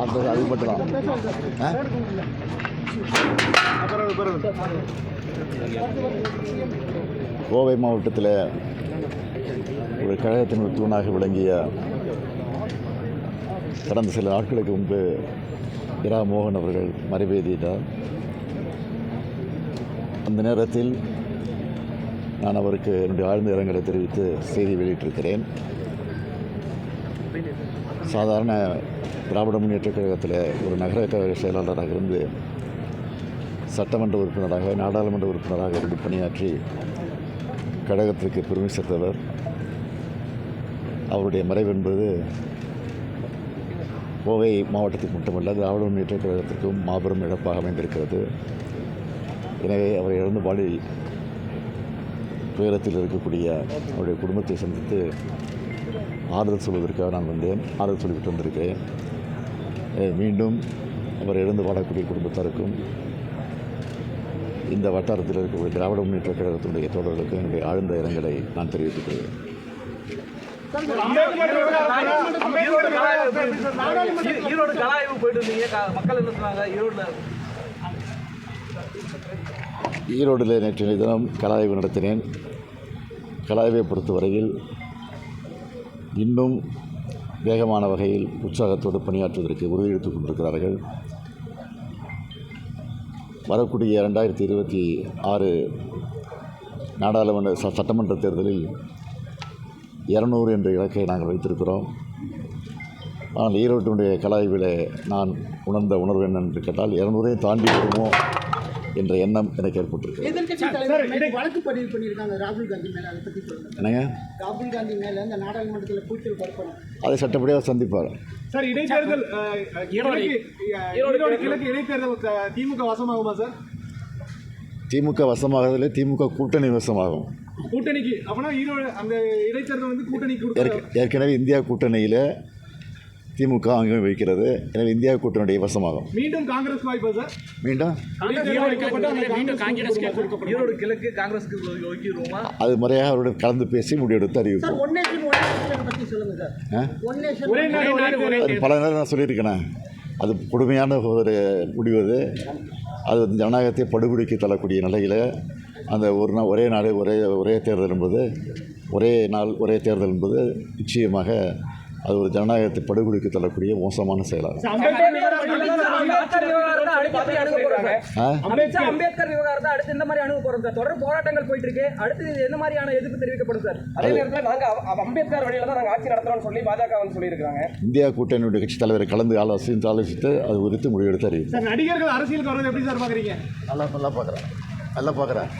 அடுத்தது அது மட்டும்தான் கோவை மாவட்டத்தில் ஒரு கழகத்தின் ஒரு தூணாக விளங்கிய கடந்த சில நாட்களுக்கு முன்பு இரா மோகன் அவர்கள் மறைவேதியிட்டார். அந்த நேரத்தில் நான் அவருக்கு என்னுடைய ஆழ்ந்த இரங்கலை தெரிவித்து செய்தி வெளியிட்டிருக்கிறேன். சாதாரண திராவிட முன்னேற்றக் கழகத்தில் ஒரு நகர கழக செயலாளராக இருந்து சட்டமன்ற உறுப்பினராக நாடாளுமன்ற உறுப்பினராக இருந்து பணியாற்றி கழகத்திற்கு பெருமை சேர்த்தவர். அவருடைய மறைவு என்பது கோவை மாவட்டத்துக்கு மட்டுமல்ல திராவிட முன்னேற்ற கழகத்திற்கும் மாபெரும் இழப்பாக அமைந்திருக்கிறது. எனவே அவரை இழந்து பாடி துயரத்தில் இருக்கக்கூடிய அவருடைய குடும்பத்தை சந்தித்து ஆறுதல் சொல்வதற்காக நான் வந்தேன். ஆறுதல் சொல்லிவிட்டு வந்திருக்கிறேன். மீண்டும் அவர் இழந்து வாழக்கூடிய குடும்பத்தாருக்கும் இந்த வட்டாரத்தில் இருக்கக்கூடிய திராவிட முன்னேற்ற கழகத்தினுடைய தோழர்களுக்கும் என்னுடைய ஆழ்ந்த இரங்கலை நான் தெரிவித்துக் கொள்கிறேன். ஈரோடு கலாய்வு போயிட்டு இருந்தீங்க. க- மக்கள் என்ன சொன்னாங்க? ஈரோடுல ஈரோடில் நேற்றைய தினம் கலாய்வு நடத்தினேன். கலாய்வை பொறுத்தவரையில் இன்னும் வேகமான வகையில் உற்சாகத்தோடு பணியாற்றுவதற்கு உறுதியெடுத்துக் கொண்டிருக்கிறார்கள். வரக்கூடிய ரெண்டாயிரத்தி இருபத்தி ஆறு நாடாளுமன்ற ச- சட்டமன்ற தேர்தலில் இரநூறு என்ற இலக்கை நாங்கள் வைத்திருக்கிறோம். ஆனால் ஈரோட்டினுடைய கலாய்வில் நான் உணர்ந்த உணர்வு என்னென்று கேட்டால் இரநூறையும் தாண்டி வருவோம் என்ற எண்ணம் எனக்கு ஏற்பட்டிருக்கு எதிர்க்கட்சி தலைவர் மேல வழக்கு பதிவு பண்ணியிருக்காங்க ராகுல் காந்தி மேல அதை பத்தி சொல்லுங்க. என்னங்க? ராகுல் காந்தி மேல இந்த நாடாளுமன்றத்தில் கூச்சல் பரப்பணும். அதை சட்டப்படியாக சந்திப்பார். சார் இடைத்தேர்தல் கிழக்கு இடைத்தேர்தல் திமுக வசமாகுமா சார்? திமுக வசமாகதில் திமுக கூட்டணி வசமாகும். கூட்டணிக்கு அப்பனா ஈரோடு அந்த இடைத்தேர்தல் வந்து கூட்டணிக்கு ஏற்கனவே இந்தியா கூட்டணியில் திமுக அங்கே வைக்கிறது எனவே இந்தியா கூட்டணியுடைய வசமாகும். மீண்டும் காங்கிரஸ் வாய்ப்பா சார்? மீண்டும்? கிழக்கு காங்கிரஸுக்கு அது முறையாக அவருடன் கலந்து பேசி முடிவெடுத்து சார் அறிவிப்போம் பல நேரம் நான் சொல்லியிருக்கேனே. அது கொடுமையான ஒரு முடிவு அது. அது வந்து ஜனநாயகத்தை படுகொலைக்கு தள்ளக்கூடிய நிலையில் அந்த ஒரு நாள் ஒரே நாடு ஒரே ஒரே தேர்தல் என்பது ஒரே நாள் ஒரே தேர்தல் என்பது நிச்சயமாக அது ஒரு ஜனநாயகத்தை படுகொலைக்கு தள்ளக்கூடிய மோசமான செயலாகும். அம்பேத்கர் விவகாரத்தை அடுத்து இந்த மாதிரி அணுக போறோம் சார். தொடர் போராட்டங்கள் போயிட்டு இருக்கு அடுத்து எந்த மாதிரியான எதிர்ப்பு தெரிவிக்கப்படும் சார்? அதே நேரத்தில் நாங்க அவ- அவ அம்பேத்கர் வழியில தான் நாங்க ஆட்சி நடத்துறோம்னு சொல்லி பாஜக வந்து சொல்லியிருக்காங்க இந்தியா கூட்டணியுடைய கட்சித் தலைவரை கலந்து ஆலோசித்து ஆலோசித்து அது குறித்து முடிவெடுத்து அறிவிப்போம். சார் நடிகர்கள் அரசியலுக்கு வர்றது எப்படி சார் பாக்குறீங்க? நல்லா நல்லா பார்க்குறேன் நல்லா பார்க்குறேன்